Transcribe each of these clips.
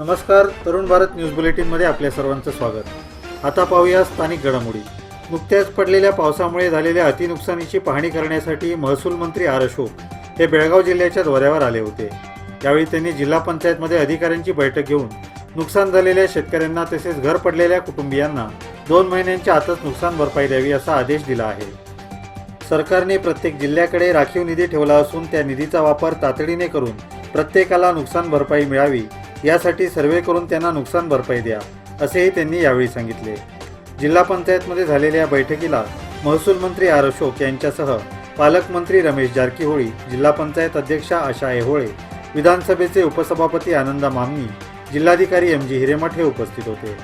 नमस्कार तरुण भारत न्यूज बुलेटिनमध्ये आपल्या सर्वांचं स्वागत. आता पाहूया स्थानिक घडामोडी. नुकत्याच पडलेल्या पावसामुळे झालेल्या अतिनुकसानीची पाहणी करण्यासाठी महसूल मंत्री आर अशोक हे बेळगाव जिल्ह्याच्या दौऱ्यावर आले होते. यावेळी त्यांनी जिल्हा पंचायतमध्ये अधिकाऱ्यांची बैठक घेऊन नुकसान झालेल्या शेतकऱ्यांना तसेच घर पडलेल्या कुटुंबियांना दोन महिन्यांच्या आतच नुकसान भरपाई द्यावी असा आदेश दिला आहे. सरकारने प्रत्येक जिल्ह्याकडे राखीव निधी ठेवला असून त्या निधीचा वापर तातडीने करून प्रत्येकाला नुकसान भरपाई मिळावी यासाठी सर्वे करून त्यांना नुकसान भरपाई द्या असेही त्यांनी यावेळी सांगितले. जिल्हा पंचायतमध्ये झालेल्या या बैठकीला महसूल मंत्री आर अशोक यांच्यासह पालकमंत्री रमेश जारकीहोळी जिल्हा पंचायत अध्यक्षा आशा ऐहोळे विधानसभेचे उपसभापती आनंदा मामनी जिल्हाधिकारी एम जी हिरेमठ हे उपस्थित होते.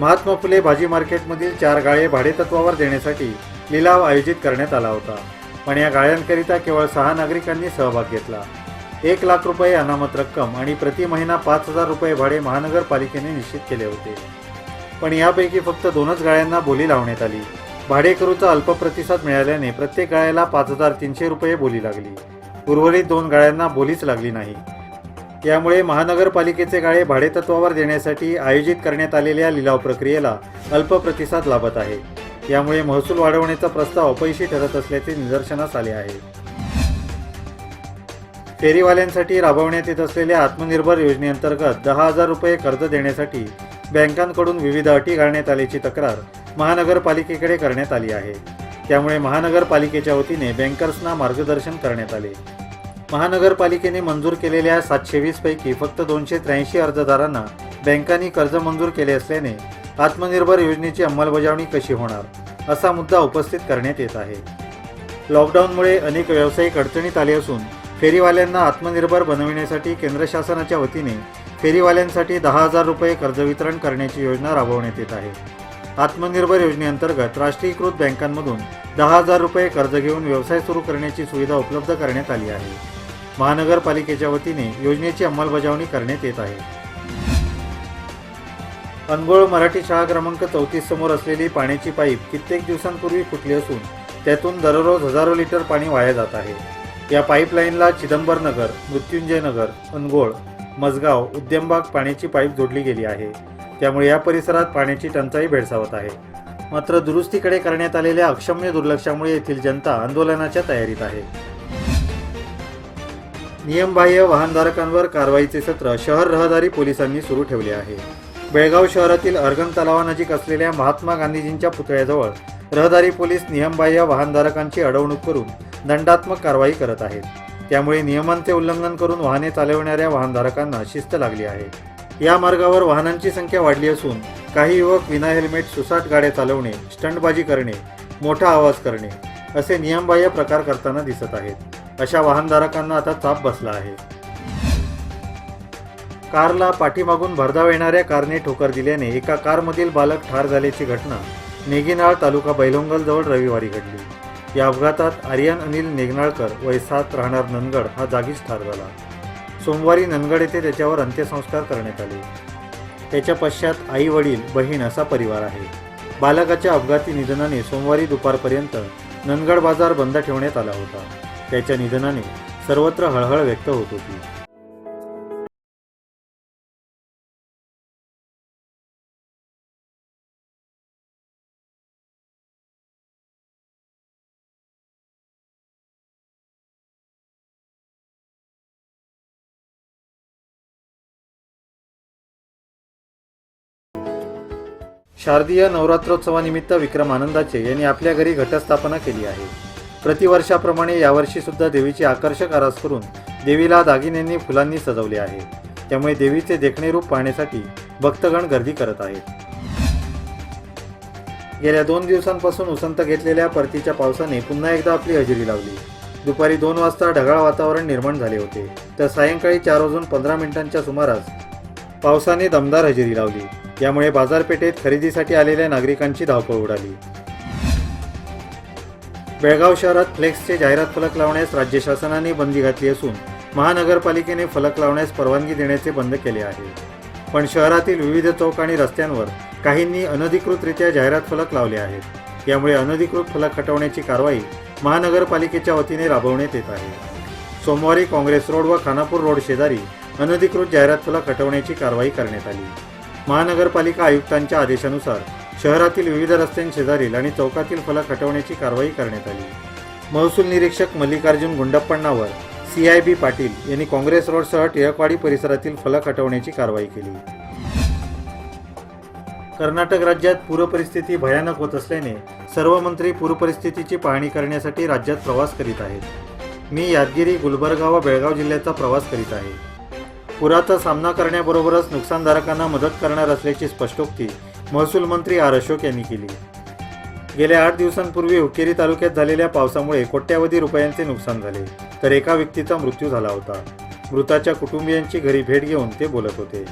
महात्मा फुले भाजी मार्केटमधील चार गाळे भाडेतत्वावर देण्यासाठी लिलाव आयोजित करण्यात आला होता. पण या गाळ्यांकरिता केवळ सहा नागरिकांनी सहभाग घेतला. एक लाख रुपये अनामत रक्कम आणि प्रति महिना पाच हजार रुपये भाडे महानगरपालिकेने निश्चित केले होते. पण यापैकी फक्त दोनच गाळ्यांना बोली लावण्यात आली. भाडेकरूचा अल्प प्रतिसाद मिळाल्याने प्रत्येक गाळ्याला पाच हजार तीनशे रुपये बोली लागली. उर्वरित दोन गाळ्यांना बोलीच लागली नाही. यामुळे महानगरपालिकेचे गाळे भाडेतत्वावर देण्यासाठी आयोजित करण्यात आलेल्या लिलाव प्रक्रियेला अल्प प्रतिसाद लाभत आहे. यामुळे महसूल वाढवण्याचा प्रस्ताव अपयशी ठरत असल्याचे निदर्शनास आले आहे. फेरीवाल्यांसाठी राबवण्यात येत असलेल्या आत्मनिर्भर योजनेअंतर्गत दहा हजार रुपये कर्ज देण्यासाठी बँकांकडून विविध अटी घालण्यात आल्याची तक्रार महानगरपालिकेकडे करण्यात आली आहे. त्यामुळे महानगरपालिकेच्या वतीने बँकर्सना मार्गदर्शन करण्यात आले. महानगरपालिकेने मंजूर केलेल्या सातशे वीस पैकी फक्त दोनशे त्र्याऐंशी अर्जदारांना बँकांनी कर्ज मंजूर केले असल्याने आत्मनिर्भर योजनेची अंमलबजावणी कशी होणार असा मुद्दा उपस्थित करण्यात येत आहे. लॉकडाऊनमुळे अनेक व्यावसायिक अडचणीत आले असून फेरीवाल्यांना आत्मनिर्भर बनविण्यासाठी केंद्र शासनाच्या वतीने फेरीवाल्यांसाठी दहा हजार रुपये कर्ज वितरण करण्याची योजना राबवण्यात येत आहे. आत्मनिर्भर योजनेअंतर्गत राष्ट्रीयकृत बँकांमधून दहा हजार रुपये कर्ज घेऊन व्यवसाय सुरू करण्याची सुविधा उपलब्ध करण्यात आली आहे. महानगरपालिकेच्या वतीने योजनेची अंमलबजावणी करण्यात येत आहे. अनगोळ मराठी शाळा क्रमांक चौतीस समोर असलेली पाण्याची पाईप कित्येक दिवसांपूर्वी फुटली असून त्यातून दररोज हजारो लिटर पाणी वाया जात आहे. या पाईपलाईनला चिदंबर नगर मृत्युंजय नगर अनगोळ मजगाव उद्यमबाग पाण्याची पाईप जोडली गेली आहे. त्यामुळे या परिसरात पाण्याची टंचाई भेडसावत आहे. मात्र दुरुस्तीकडे करण्यात आलेल्या अक्षम्य दुर्लक्षामुळे येथील जनता आंदोलनाच्या तयारीत आहे. नियमबाह्य वाहनधारकांवर कारवाईचे सत्र शहर रहदारी पोलिसांनी सुरू ठेवले आहे. बेळगाव शहरातील अर्गन तलावानजीक असलेल्या महात्मा गांधीजींच्या पुतळ्याजवळ रहदारी पोलीस नियमबाह्य वाहनधारकांची अडवणूक करून दंडात्मक कारवाई करत आहेत. त्यामुळे नियमांचे उल्लंघन करून वाहने चालवणाऱ्या वाहनधारकांना शिस्त लागली आहे. या मार्गावर वाहनांची संख्या वाढली असून काही युवक विना हेल्मेट सुसाट गाड्या चालवणे स्टंटबाजी करणे मोठा आवाज करणे असे नियमबाह्य प्रकार करताना दिसत आहेत. अशा वाहनधारकांना आता चाप बसला आहे. कारला पाठीमागून भरधाव येणाऱ्या कारने ठोकर दिल्याने एका कारमधील बालक ठार झाल्याची घटना नेगिनाळ तालुका बैलोंगलजवळ रविवारी घडली. या अपघातात आर्यन अनिल नेगनाळकर वय सात राहणार नंदगड हा जागीच ठार झाला. सोमवारी नंदगड येथे त्याच्यावर अंत्यसंस्कार करण्यात आले. त्याच्या पश्चात आई वडील बहीण असा परिवार आहे. बालकाच्या अपघाती निधनाने सोमवारी दुपारपर्यंत नंदगड बाजार बंद ठेवण्यात आला होता. त्याच्या निधनाने सर्वत्र हळहळ व्यक्त होत होती. शारदीय नवरात्रोत्सवानिमित्त विक्रम आनंदाचे यांनी आपल्या घरी घटस्थापना केली आहे. प्रतिवर्षाप्रमाणे यावर्षी सुद्धा देवीची आकर्षक आरास करून देवीला दागिन्यांनी फुलांनी सजवले आहे. त्यामुळे देवीचे देखणे रूप पाहण्यासाठी भक्तगण गर्दी करत आहेत. गेल्या दोन दिवसांपासून उसंत घेतलेल्या परतीच्या पावसाने पुन्हा एकदा आपली हजेरी लावली. दुपारी दोन वाजता ढगाळ वातावरण निर्माण झाले होते. तर सायंकाळी चार वाजून पंधरा मिनिटांच्या सुमारास पावसाने दमदार हजेरी लावली. यामुळे बाजारपेठेत खरेदीसाठी आलेल्या नागरिकांची धावपळ उडाली. बेळगाव शहरात फ्लेक्सचे जाहिरात फलक लावण्यास राज्य शासनाने बंदी घातली असून महानगरपालिकेने फलक लावण्यास परवानगी देण्याचे बंद केले आहे. पण शहरातील विविध चौक आणि रस्त्यांवर काहींनी अनधिकृतरित्या जाहिरात फलक लावले आहेत. यामुळे अनधिकृत फलक हटवण्याची कारवाई महानगरपालिकेच्या वतीने राबवण्यात येत आहे. सोमवारी काँग्रेस रोड व खानापूर रोड शेजारी अनधिकृत जाहिरात फलक हटवण्याची कारवाई करण्यात आली. महानगरपालिका आयुक्तांच्या आदेशानुसार शहरातील विविध रस्त्यांशेजारील आणि चौकातील फलक हटवण्याची कारवाई करण्यात आली. महसूल निरीक्षक Mallikarjun Gundappannavar C I B Patil यांनी काँग्रेस रोडसह टिळकवाडी परिसरातील फलक हटवण्याची कारवाई केली. कर्नाटक राज्यात पूरपरिस्थिती भयानक होत असल्याने सर्व मंत्री पूरपरिस्थितीची पाहणी करण्यासाठी राज्यात प्रवास करीत आहेत. मी यादगिरी गुलबर्गा व बेळगाव जिल्ह्याचा प्रवास करीत आहे. पुराचा सामना करण्याबरोबरच नुकसानधारकांना मदत करणार असल्याची स्पष्टोक्ती महसूल मंत्री आर अशोक यांनी केली. गेल्या आठ दिवसांपूर्वी हुकेरी तालुक्यात झालेल्या पावसामुळे कोट्यावधी रुपयांचे नुकसान झाले तर एका व्यक्तीचा मृत्यू झाला होता. मृताच्या कुटुंबियांची घरी भेट घेऊन ते बोलत होते.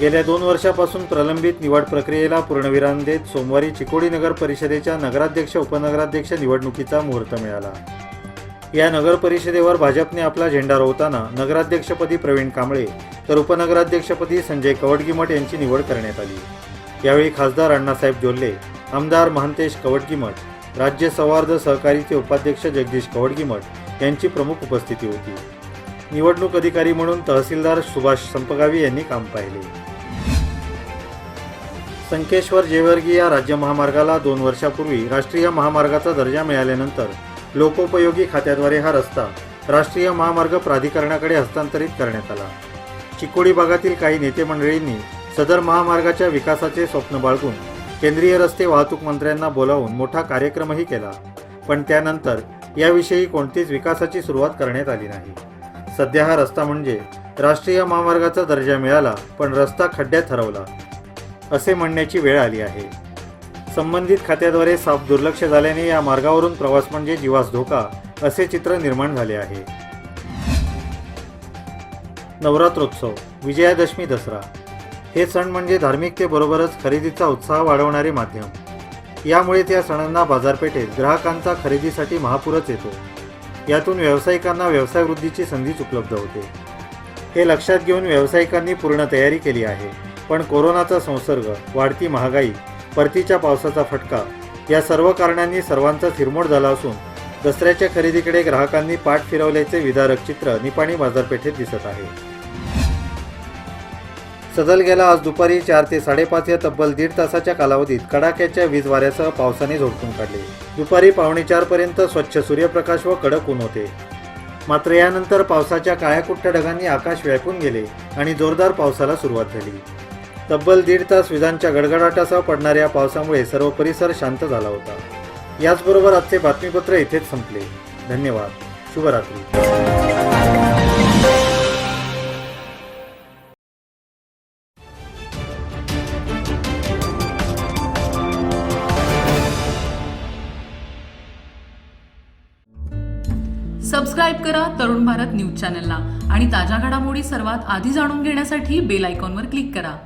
गेल्या दोन वर्षापासून प्रलंबित निवड प्रक्रियेला पूर्णविराम देत सोमवारी चिकोडी नगर परिषदेच्या नगराध्यक्ष उपनगराध्यक्ष निवडणुकीचा मुहूर्त मिळाला. या नगर परिषदेवर भाजपने आपला झेंडा रोवताना नगराध्यक्षपदी प्रवीण कांबळे तर उपनगराध्यक्षपदी संजय कवडगिमठ यांची निवड करण्यात आली. यावेळी खासदार अण्णासाहेब जोल्ले आमदार महंतेश कवडगिमठ राज्य सौहार्द सहकारीचे उपाध्यक्ष जगदीश कवडगिमठ यांची प्रमुख उपस्थिती होती. निवडणूक अधिकारी म्हणून तहसीलदार सुभाष संपगावी यांनी काम पाहिले. संकेश्वर जेवर्गी या राज्य महामार्गाला दोन वर्षापूर्वी राष्ट्रीय महामार्गाचा दर्जा मिळाल्यानंतर लोकोपयोगी खात्याद्वारे हा रस्ता राष्ट्रीय महामार्ग प्राधिकरणाकडे हस्तांतरित करण्यात आला. चिकोडी भागातील काही नेते मंडळींनी सदर महामार्गाच्या विकासाचे स्वप्न बाळगून केंद्रीय रस्ते वाहतूक मंत्र्यांना बोलावून मोठा कार्यक्रमही केला. पण त्यानंतर याविषयी कोणतीच विकासाची सुरुवात करण्यात आली नाही. सध्या हा रस्ता म्हणजे राष्ट्रीय महामार्गाचा दर्जा मिळाला पण रस्ता खड्ड्यात हरवला असे म्हणण्याची वेळ आली आहे. संबंधित खात्याद्वारे साफ दुर्लक्ष झाल्याने या मार्गावरून प्रवास म्हणजे जीवास धोका असे चित्र निर्माण झाले आहे. नवरात्रोत्सव विजयादशमी दसरा. हे सण म्हणजे धार्मिकतेबरोबरच खरेदीचा उत्साह वाढवणारे माध्यम. यामुळे त्या सणांना बाजारपेठेत ग्राहकांचा खरेदीसाठी महापूरच येतो. यातून व्यावसायिकांना व्यवसाय वृद्धीची संधीच उपलब्ध होते. हे लक्षात घेऊन व्यावसायिकांनी पूर्ण तयारी केली आहे. पण कोरोनाचा संसर्ग वाढती महागाई परतीच्या पावसाचा फटका. या सर्व कारणांनी सर्वांचा हिरमोड झाला असून दसऱ्याच्या खरेदीकडे ग्राहकांनी पाठ फिरवल्याचे विदारक चित्र निपाणी बाजारपेठेत दिसत आहे. सदल गेला आज दुपारी चार ते साडेपाच या तब्बल दीड तासाच्या कालावधीत कडाक्याच्या वीज वाऱ्यासह पावसाने झोडपून काढले. दुपारी पावणे चार पर्यंत स्वच्छ सूर्यप्रकाश व कडक ऊन होते. मात्र यानंतर पावसाच्या काळ्याकुट्ट ढगांनी आकाश व्यापून गेले आणि जोरदार पावसाला सुरुवात झाली. तब्बल दीड तास विजांच्या गडगडाटासह पडणाऱ्या पावसामुळे सर्व परिसर शांत झाला होता. याचबरोबर आजचे बातमीपत्र इथेच संपले. धन्यवाद. शुभरात्री. सबस्क्राईब करा तरुण भारत न्यूज चॅनलला आणि ताज्या घडामोडी सर्वात आधी जाणून घेण्यासाठी बेल आयकॉनवर क्लिक करा.